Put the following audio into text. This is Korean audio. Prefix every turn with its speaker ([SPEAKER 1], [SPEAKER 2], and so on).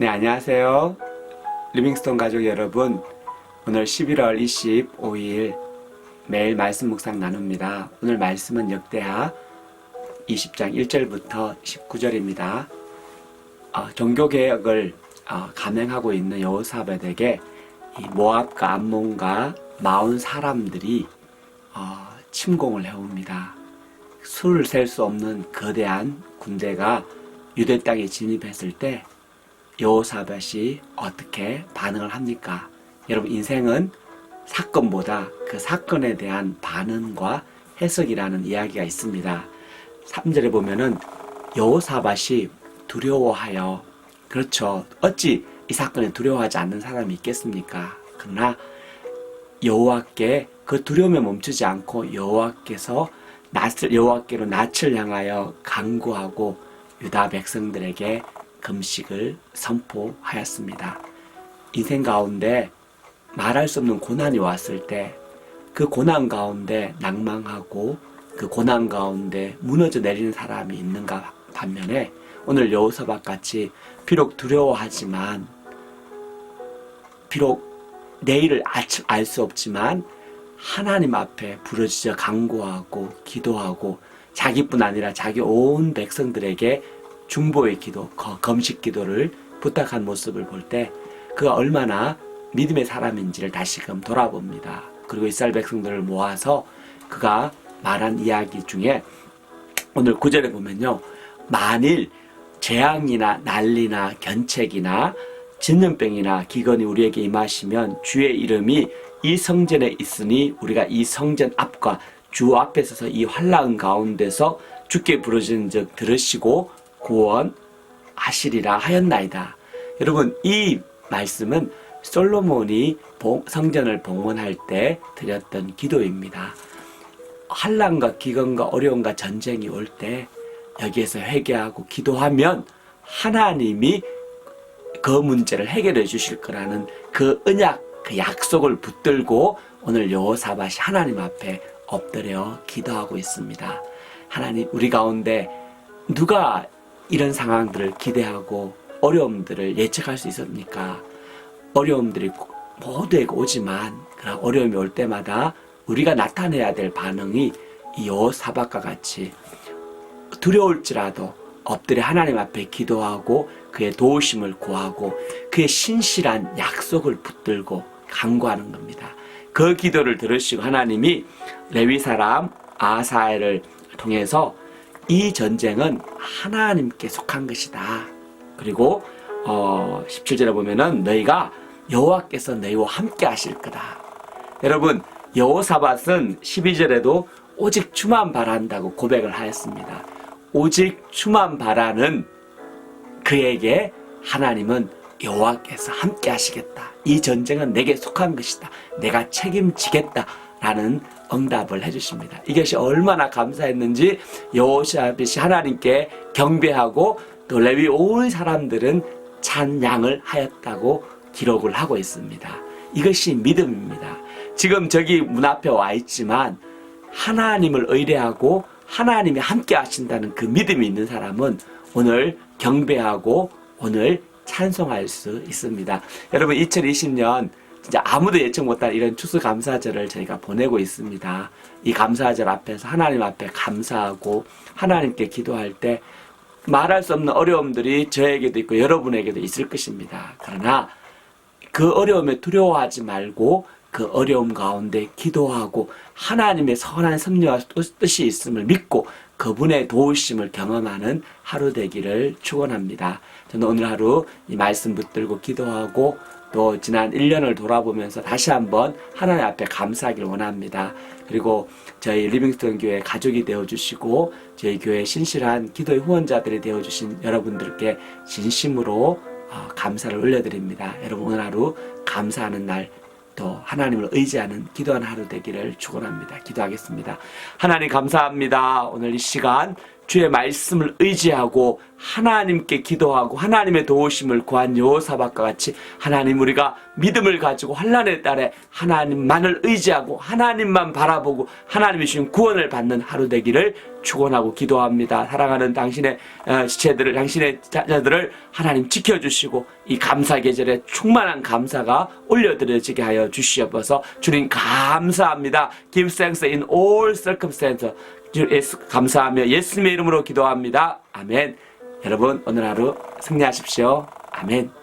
[SPEAKER 1] 네, 안녕하세요. 리빙스톤 가족 여러분. 오늘 11월 25일 매일 말씀 묵상 나눕니다. 오늘 말씀은 역대하 20장 1절부터 19절입니다. 어, 종교개혁을 어, 감행하고 있는 여호사밧에게 이 모압과 암몬과 마온 사람들이 어, 침공을 해옵니다. 수를 셀 수 없는 거대한 군대가 유대 땅에 진입했을 때 여호사밧이 어떻게 반응을 합니까? 여러분 인생은 사건보다 그 사건에 대한 반응과 해석이라는 이야기가 있습니다. 3절에 보면은 여호사밧이 두려워하여 그렇죠. 어찌 이 사건에 두려워하지 않는 사람이 있겠습니까? 그러나 여호와께 그 두려움에 멈추지 않고 여호와께서 낯을 여호와께로 낯을 향하여 간구하고 유다 백성들에게 금식을 선포하였습니다. 인생 가운데 말할 수 없는 고난이 왔을 때 그 고난 가운데 낭망하고 그 고난 가운데 무너져 내리는 사람이 있는가 반면에 오늘 여호사밧 같이 비록 두려워하지만 비록 내일을 알 수 없지만 하나님 앞에 부르짖어 간구하고 기도하고 자기뿐 아니라 자기 온 백성들에게 중보의 기도, 거- 검식 기도를 부탁한 모습을 볼 때 그가 얼마나 믿음의 사람인지를 다시금 돌아봅니다. 그리고 이스라엘 백성들을 모아서 그가 말한 이야기 중에 오늘 구절에 보면요. 만일 재앙이나 난리나 견책이나 진년병이나 기근이 우리에게 임하시면 주의 이름이 이 성전에 있으니 우리가 이 성전 앞과 주 앞에 서서 이 환란 가운데서 주께 부르짖는 즉 들으시고 구원하시리라 하였나이다. 여러분 이 말씀은 솔로몬이 봉- 성전을 봉헌할 때 드렸던 기도입니다. 환란과 기근과 어려움과 전쟁이 올 때 여기에서 회개하고 기도하면 하나님이 그 문제를 해결해 주실 거라는 그 언약, 그 약속을 붙들고 오늘 여호사밧이 하나님 앞에 엎드려 기도하고 있습니다. 하나님 우리 가운데 누가 이런 상황들을 기대하고 어려움들을 예측할 수 있습니까? 어려움들이 모두에게 오지만 그런 어려움이 올 때마다 우리가 나타내야 될 반응이 이 여호사밧과 같이 두려울지라도 엎드려 하나님 앞에 기도하고 그의 도우심을 구하고 그의 신실한 약속을 붙들고 간구하는 겁니다. 그 기도를 들으시고 하나님이 레위 사람 아사엘을 통해서 이 전쟁은 하나님께 속한 것이다. 그리고 어 17절에 보면은 너희가 여호와께서 너희와 함께 하실 거다. 여러분 여호사밧은 12절에도 오직 주만 바란다고 고백을 하였습니다. 오직 주만 바라는 그에게 하나님은 여호와께서 함께 하시겠다. 이 전쟁은 내게 속한 것이다. 내가 책임지겠다. 라는 응답을 해주십니다. 이것이 얼마나 감사했는지 여호샤빗이 하나님께 경배하고 또 레위 온 사람들은 찬양을 하였다고 기록을 하고 있습니다. 이것이 믿음입니다. 지금 저기 문 앞에 와 있지만 하나님을 의뢰하고 하나님이 함께 하신다는 그 믿음이 있는 사람은 오늘 경배하고 오늘 찬송할 수 있습니다. 여러분 2020년 진짜 아무도 예측 못한 이런 추수 감사절을 저희가 보내고 있습니다. 이 감사절 앞에서 하나님 앞에 감사하고 하나님께 기도할 때 말할 수 없는 어려움들이 저에게도 있고 여러분에게도 있을 것입니다. 그러나 그 어려움에 두려워하지 말고 그 어려움 가운데 기도하고 하나님의 선한 섭리와 뜻이 있음을 믿고 그분의 도우심을 경험하는 하루 되기를 축원합니다. 저는 오늘 하루 이 말씀 붙들고 기도하고 또 지난 1년을 돌아보면서 다시 한번 하나님 앞에 감사하길 원합니다. 그리고 저희 리빙스톤 교회 가족이 되어 주시고 저희 교회 신실한 기도의 후원자들이 되어 주신 여러분들께 진심으로 어, 감사를 올려드립니다. 여러분 오늘 하루 감사하는 날 또 하나님을 의지하는 기도하는 하루 되기를 축원합니다. 기도하겠습니다. 하나님 감사합니다. 오늘 이 시간 주의 말씀을 의지하고 하나님께 기도하고 하나님의 도우심을 구한 여호사박과 같이 하나님 우리가 믿음을 가지고 환란의 딸에 하나님만을 의지하고 하나님만 바라보고 하나님이 주신 구원을 받는 하루 되기를 축원하고 기도합니다. 사랑하는 당신의 어, 지체들을 당신의 자녀들을 하나님 지켜주시고 이 감사 계절에 충만한 감사가 올려드려지게 하여 주시옵소서. 주님 감사합니다. Give thanks in all circumstances. 주 예수 감사하며 예수님의 이름으로 기도합니다. 아멘. 여러분 오늘 하루 승리하십시오. 아멘.